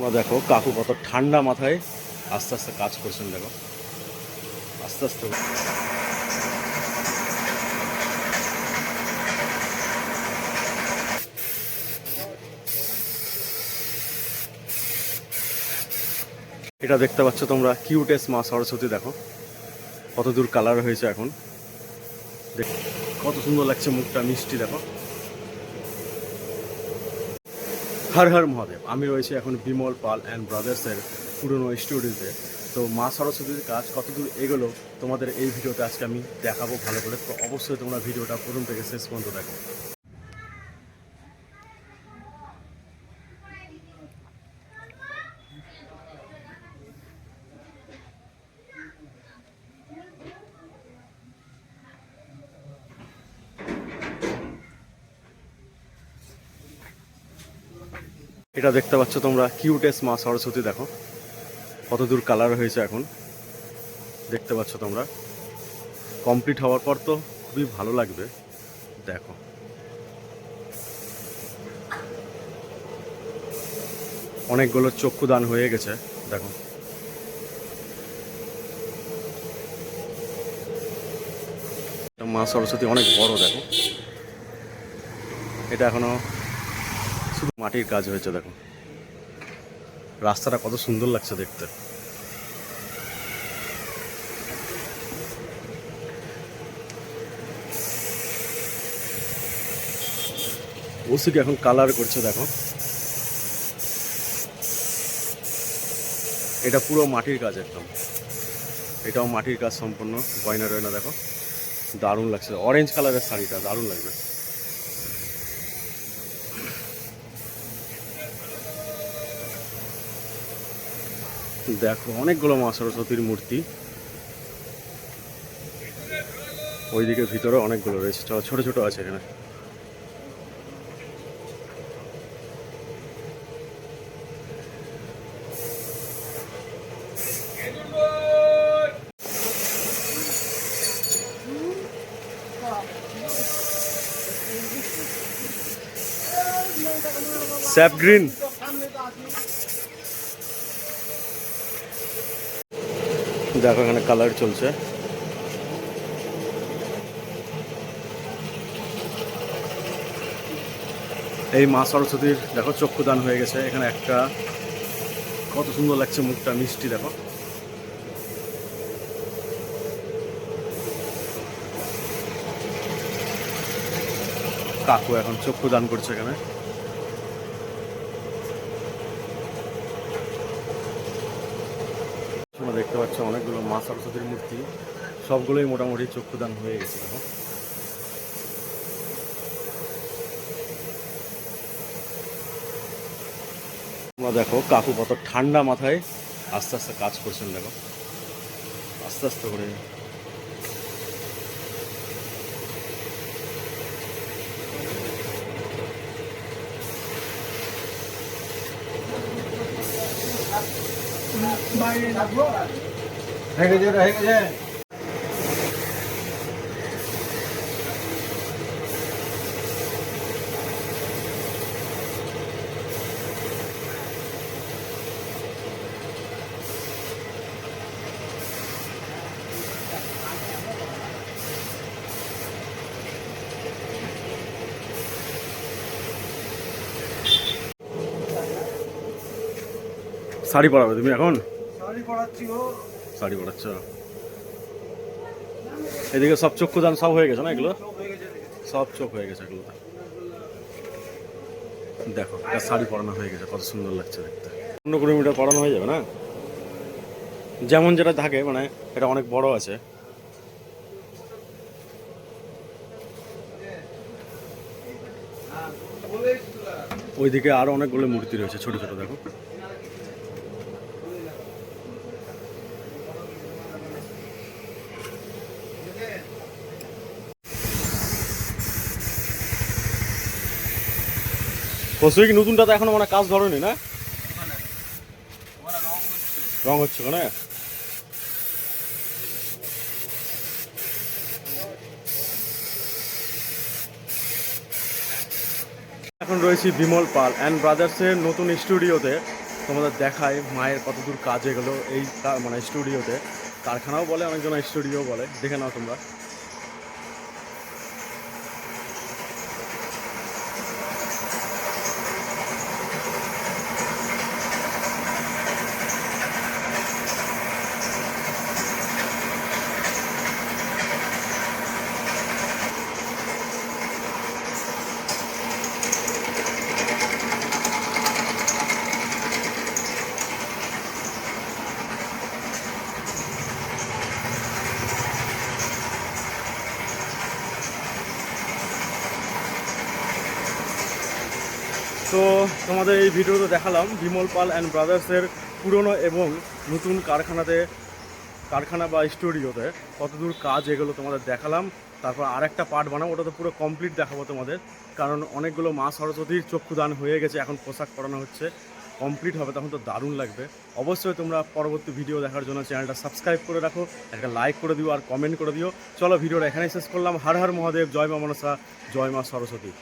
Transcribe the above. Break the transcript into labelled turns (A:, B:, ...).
A: তোমরা দেখো, কাকু কত ঠান্ডা মাথায় আস্তে আস্তে কাজ করছেন, দেখো। আস্তে আস্তে এটা দেখতে পাচ্ছ তোমরা কিউটেস মা সরস্বতী, দেখো। কত দূর কালার হয়েছে এখন। দেখ, কত সুন্দর লাগছে মুখটা, মিষ্টি, দেখো। হর হর মহাদেব। আমি রয়েছি এখন বিমল পাল অ্যান্ড ব্রাদার্সের পুরনো স্টুডিওতে তো মা সরস্বতীর কাজ কতদূর এগোলো, তোমাদের এই ভিডিওতে আজকে আমি দেখাবো ভালো করে। তো অবশ্যই তোমরা ভিডিওটা প্রথম থেকে শেষ পর্যন্ত দেখো। এটা দেখতে পাচ্ছ তোমরা কিউটেস মা সরস্বতী, দেখো। কত দূর কালার হয়েছে এখন। দেখতে পাচ্ছ তোমরা। কমপ্লিট হওয়ার পর তো খুবই ভালো লাগবে। দেখো। অনেকগুলো চক্ষু দান হয়ে গেছে, দেখো। মা সরস্বতী অনেক বড়, দেখো। এটা এখনও শুধু মাটির কাজ হয়েছে, দেখো। রাস্তাটা কত সুন্দর লাগছে দেখতে। ওসিকে এখন কালার করছে, দেখো। এটা পুরো মাটির কাজ একদম। এটাও মাটির কাজ সম্পূর্ণ গয়না রয়না দেখো। দারুণ লাগছে। অরেঞ্জ কালারের শাড়িটা, দারুণ লাগবে। দেখো, অনেকগুলো মা সরস্বতীর মূর্তি। ওইদিকে ভিতরে অনেকগুলো রয়েছে। ছোট ছোট আছে এখানে। Sap green. দেখো এখানে কালার চলছে। এই মা সরস্বতীর, দেখো, চক্ষুদান হয়ে গেছে। এখানে একটা কত সুন্দর লাগছে মুখটা, মিষ্টি, দেখো। কাকু এখন চক্ষুদান করছে এখানে তোমরা দেখতে পাচ্ছ অনেকগুলো মা সরস্বতীর মূর্তি সবগুলোই মোটামুটি চক্ষুদান হয়ে গেছে তোমরা দেখো, কাকু কত ঠান্ডা মাথায় আস্তে আস্তে কাজ করছেন, দেখো। আস্তে আস্তে করে।
B: হয়ে গেছে হয়ে গেছে
A: শাড়ি পরাবে তুমি এখন?
B: শাড়ি পরাচ্ছি গো।
A: শাড়ি পরাচ্ছ এদিকে সব চক্ষুদান সব হয়ে গেছে না এগুলো?
B: সব
A: সব চোখ হয়ে গেছে এগুলো দেখো, একটা শাড়ি পরানো হয়ে গেছে, কত সুন্দর লাগছে দেখতে। পনেরো কুড়ি মিটার পরানো হয়ে যাবে না? যেমন যেটা থাকে মানে এটা অনেক বড় আছে। ওইদিকে আরও অনেকগুলো মূর্তি রয়েছে, ছোট ছোট, দেখো। কসুই কি নতুনটাতে এখনও মানে কাজ ধরেনি, না? রং হচ্ছে না এখন রয়েছি বিমল পাল অ্যান্ড ব্রাদার্সের নতুন স্টুডিওতে তোমাদের দেখায় মায়ের কতদূর কাজ এগুলো এই মানে স্টুডিওতে কারখানাও বলে, অনেকজন স্টুডিও বলে। দেখে নাও তোমরা। তো তোমাদের এই ভিডিওতে দেখালাম বিমল পাল অ্যান্ড ব্রাদার্সের পুরনো এবং নতুন কারখানাতে, কারখানা বা স্টুডিওতে কতদূর কাজ এগুলো তোমাদের দেখালাম। তারপর আরেকটা পার্ট বানাবো, ওটা তো পুরো কমপ্লিট দেখাবো তোমাদের। কারণ অনেকগুলো মা সরস্বতীর চক্ষুদান হয়ে গেছে, এখন পোশাক পরানো হচ্ছে। কমপ্লিট হবে, তখন তো দারুণ লাগবে। অবশ্যই তোমরা পরবর্তী ভিডিও দেখার জন্য চ্যানেলটা সাবস্ক্রাইব করে রাখো, একটা লাইক করে দিও আর কমেন্ট করে দিও। চলো ভিডিওটা এখানেই শেষ করলাম। হর হর মহাদেব, জয় মা মনসা, জয় মা সরস্বতী।